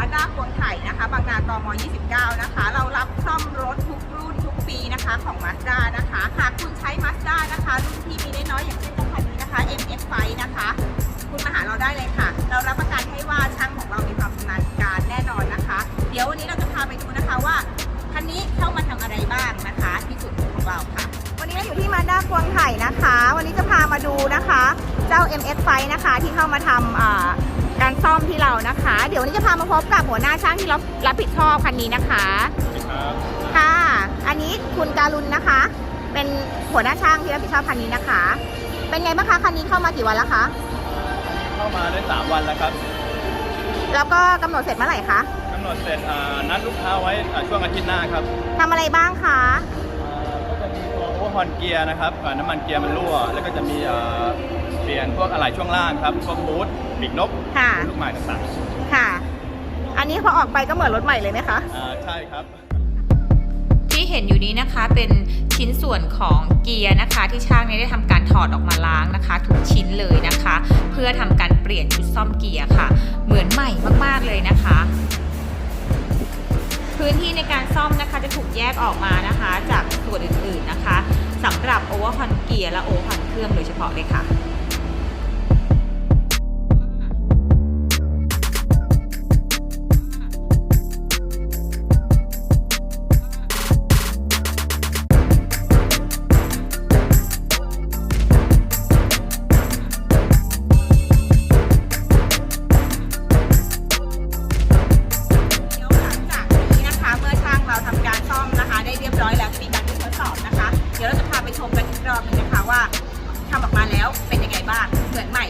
มาด้าควงไถ่นะคะ บางนากม 29 นะคะ เรารับซ่อมรถทุกรุ่นทุกปีนะคะของมาด้านะคะ หากคุณใช้มาด้านะคะรุ่นที่มีน้อยอย่างเช่นคันนี้นะคะ MX5 นะคะ คุณมาหาเราได้เลยค่ะ เรารับประกันให้ว่าช่างของเรามีความชำนาญการแน่นอนนะคะ เดี๋ยววันนี้เราจะพาไปดูนะคะว่าคันนี้เข้ามาทำอะไรบ้างนะคะที่สุดของเราค่ะ วันนี้เราอยู่ที่มาด้าควงไถ่นะคะ วันนี้จะพามาดูนะคะ เจ้า MX5 นะคะที่เข้ามาทำ ซ่อมที่เรานะคะ เดี๋ยววันนี้จะพามาพบกับหัวหน้าช่างที่รับรับผิดชอบคันนี้นะคะครับค่ะ อันนี้คุณการุณนะคะ เป็นหัวหน้าช่างที่รับผิดชอบคันนี้นะคะ เป็นไงบ้างคะคันนี้เข้ามากี่วันแล้วคะ เข้ามาได้3วันแล้วครับ แล้วก็กำหนดเสร็จเมื่อไหร่คะกำหนดเสร็จอ่านัดลูกค้าไว้อ่าช่วงอาทิตย์หน้าครับทำอะไรบ้างคะอ่าก็จะมีตัวโอเวอร์ฮอนเกียร์นะครับอ่าน้ำมันเกียร์มันรั่ว แล้วก็จะมีอ่าเป ลี่ยนพวกอะไหล่ช่วงล่างครับพวกบูทปีกนกค่ะ ลูกไม้ต่างค่ะ อันนี้พอออกไปก็เหมือนรถใหม่เลยไหมคะ ๆอ่าใช่ครับ ที่เห็นอยู่นี้นะคะเป็นชิ้นส่วนของเกียร์นะคะ ที่ช่างเนี่ยได้ทำการถอดออกมาล้างนะคะ ทุกชิ้นเลยนะคะ เพื่อทำการเปลี่ยนชุดซ่อมเกียร์ค่ะ เหมือนใหม่มากๆเลยนะคะ พื้นที่ในการซ่อมนะคะจะถูกแยกออกมานะคะ จากส่วนอื่นๆนะคะสำหรับโอเวอร์ฮอนเกียร์และโอเวอร์ฮอนเครื่องโดยเฉพาะเลยค่ะ ชมกันอีกรอบนึงนะคะว่าทำออกมาแล้วเป็นยังไงบ้างเหมือนใหม่